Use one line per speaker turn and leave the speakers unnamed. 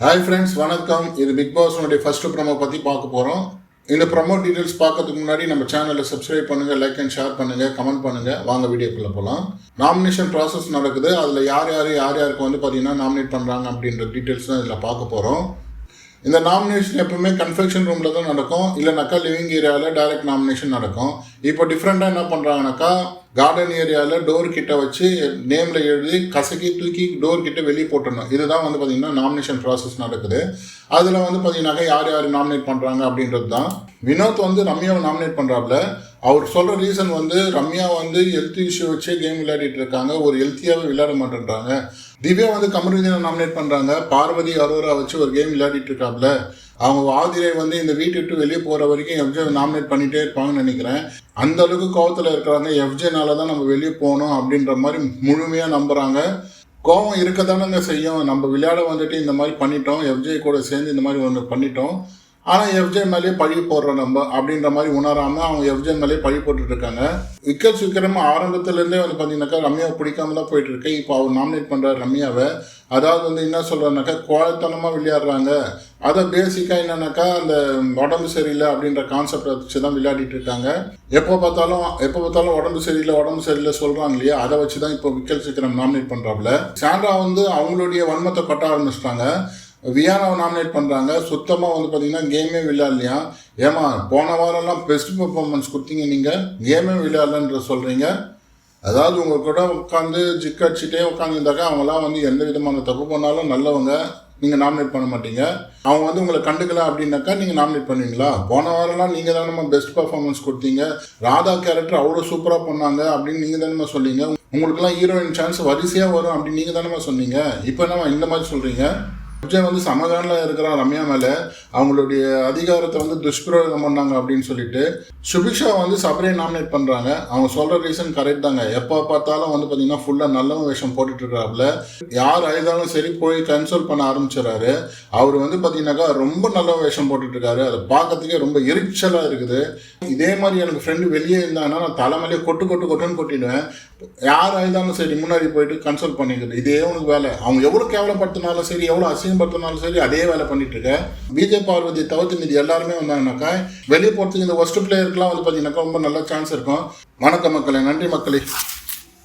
Hi friends வணக்கம். இது big பாஸ்னுடைய first promo பற்றி பார்க்க போகிறோம் இந்த ப்ரமோ டீட்டெயில்ஸ் பார்க்கறதுக்கு முன்னாடி நம்ம சேனலை சப்ஸ்கிரைப் பண்ணுங்கள் லைக் அண்ட் ஷேர் பண்ணுங்கள் கமெண்ட் பண்ணுங்கள் வாங்க வீடியோக்குள்ளே போகலாம் நாமினேஷன் ப்ராசஸ் நடக்குது. அதில் யார் யார் யார் யாருக்கு வந்து பார்த்தீங்கன்னா நாமினேட் பண்ணுறாங்க அப்படின்ற டீட்டெயில்ஸ் தான் இதில் பார்க்க போகிறோம் இந்த நாமினேஷன் எப்பவுமே கன்ஃபெக்ஷன் ரூமில் தான் நடக்கும். இல்லைனாக்கா லிவிங் ஏரியாவில் டைரக்ட் நாமினேஷன் நடக்கும். இப்போ டிஃப்ரெண்ட்டாக என்ன பண்ணுறாங்கனாக்கா கார்டன் ஏரியாவில் டோர் கிட்ட வச்சு நேமில் எழுதி கசக்கி தூக்கி டோர் கிட்ட வெளியே போட்டுடணும். இதுதான் வந்து பார்த்திங்கன்னா நாமினேஷன் ப்ராசஸ் நடக்குது. அதில் வந்து பார்த்தீங்கன்னாக்கா யார் யார் நாமினேட் பண்ணுறாங்க அப்படின்றது தான் வினோத் வந்து ரம்யாவை நாமினேட் பண்ணுறாப்புல அவர் சொல்கிற ரீசன் வந்து ரம்யா வந்து ஹெல்த் இஷ்யூ வச்சே கேம் விளையாடிட்டு இருக்காங்க. ஒரு ஹெல்த்தியாகவே விளையாட மாட்டேன்றாங்க. திவ்யா வந்து கமருதீனை நாமினேட் பண்ணுறாங்க பார்வதி அரோரா வச்சு ஒரு கேம் விளையாடிட்டு இருக்காப்ல. அவங்க ஆதிரை வந்து இந்த வீட்டை விட்டு வெளியே போகிற வரைக்கும் எஃப்ஜே நாமினேட் பண்ணிகிட்டே இருப்பாங்கன்னு நினைக்கிறேன். அந்த அளவுக்கு கோவத்தில் இருக்கிறாங்க. எஃப்ஜேனால தான் நம்ம வெளியே போகணும் அப்படின்ற மாதிரி முழுமையாக நம்புகிறாங்க கோவம் இருக்க தானங்க செய்யும். நம்ம விளையாட வந்துட்டு இந்த மாதிரி பண்ணிட்டோம். எஃப்ஜே கூட சேர்ந்து இந்த மாதிரி ஒன்று பண்ணிட்டோம். ஆனால் எஃப்ஜே மேலேயே பழி போடுறோம் நம்ம அப்படின்ற மாதிரி உணராமல் அவங்க எஃப்ஜே மேலேயே பழி போட்டுட்டு இருக்காங்க. விக்கெட் ஆரம்பத்துலேருந்தே வந்து பார்த்தீங்கன்னாக்கா ரம்யாவை பிடிக்காம தான் போயிட்டு இருக்கு. இப்போ அவர் நாமினேட் பண்ணுறாரு ரம்யாவை. அதாவது வந்து என்ன சொல்கிறாருனாக்கா கோழத்தனமாக விளையாடுறாங்க. அதை பேசிக்காக என்னன்னாக்கா அந்த உடம்பு சரியில்லை அப்படின்ற கான்செப்டை வச்சு தான் விளையாடிட்டு இருக்காங்க. எப்போ பார்த்தாலும் எப்போ பார்த்தாலும் உடம்பு சரியில்லை உடம்பு சரியில்லை சொல்கிறாங்க இல்லையா? அதை வச்சு தான் இப்போ விக்கல் சீக்கிரம் நாமினேட் பண்ணுறாப்புல சாண்ட்ரா வந்து அவங்களுடைய வன்மத்தை கொட்ட ஆரம்பிச்சிட்டாங்க. வியானாவை நாமினேட் பண்ணுறாங்க சுத்தமாக வந்து பார்த்தீங்கன்னா கேமே விளையாடலையா? ஏமா போன வாரம்லாம் பெஸ்ட் பர்ஃபார்மன்ஸ் கொடுத்தீங்க நீங்கள் கேமே விளையாடலன்ற சொல்கிறீங்க அதாவது உங்கள் கூட உட்காந்து ஜிக்கடிச்சிட்டே உட்காந்துருந்தாக்கா அவங்களாம் வந்து எந்த விதமான தப்பு பண்ணாலும் நல்லவங்க நீங்கள் நாமினேட் பண்ண மாட்டீங்க. அவங்க வந்து உங்களை கண்டுக்கல அப்படின்னாக்கா நீங்கள் நாமினேட் பண்ணுவீங்களா? போன வாரம்லாம் நீங்கள் தானே பெஸ்ட் பர்ஃபார்மன்ஸ் கொடுத்தீங்க. ராதா கேரக்டர் அவ்வளோ சூப்பராக பண்ணாங்க அப்படின்னு நீங்கள் தானே சொன்னீங்க. உங்களுக்குலாம் ஹீரோயின் சான்ஸ் வரிசையாக வரும் அப்படின்னு நீங்கள் தானே சொன்னீங்க. இப்போ என்ன இந்த மாதிரி சொல்கிறீங்க விஜய் வந்து சமகானில் இருக்கிறான் ரம்யா மேலே அவங்களுடைய அதிகாரத்தை வந்து துஷ்பிரயோகம் பண்ணாங்க அப்படின்னு சொல்லிட்டு சுபிக்ஷா வந்து சபரியை நாமினேட் பண்ணுறாங்க அவங்க சொல்கிற ரீசன் கரெக்ட் தாங்க. எப்போ பார்த்தாலும் வந்து பார்த்தீங்கன்னா ஃபுல்லாக நல்லவன் வேஷம் போட்டுட்டு இருக்கிறாப்புல யார் அழுதாலும் சரி போய் கன்சோல் பண்ண ஆரம்பிச்சிடறாரு. அவர் வந்து பார்த்தீங்கன்னாக்கா ரொம்ப நல்ல வேஷம் போட்டுட்டு இருக்காரு. அதை பார்க்கறதுக்கே ரொம்ப எரிச்சலாக இருக்குது. இதே மாதிரி எனக்கு ஃப்ரெண்டு வெளியே இருந்தாங்கன்னா நான் தலைமையிலே கொட்டு கொட்டு கொட்டுன்னு கொட்டிடுவேன். யார் அழுதாலும் சரி முன்னாடி போயிட்டு கன்சல்ட் பண்ணிக்கிறது. இதே உனக்கு வேலை. அவங்க எவ்வளோ கேவலப்படுத்தினாலும் சரி எவ்வளோ அசிங்கப்படுத்தினாலும் சரி அதே வேலை பண்ணிட்டு இருக்க பிஜே பார்வதி தவிர்த்து மீதி எல்லாருமே வந்தாங்கனாக்கா வெளியே போகிறதுக்கு இந்த ஒஸ்ட் பிளேயருக்குலாம் வந்து பார்த்தீங்கன்னாக்கா ரொம்ப நல்ல சான்ஸ் இருக்கும். வணக்கம் மக்களே நன்றி மக்களே.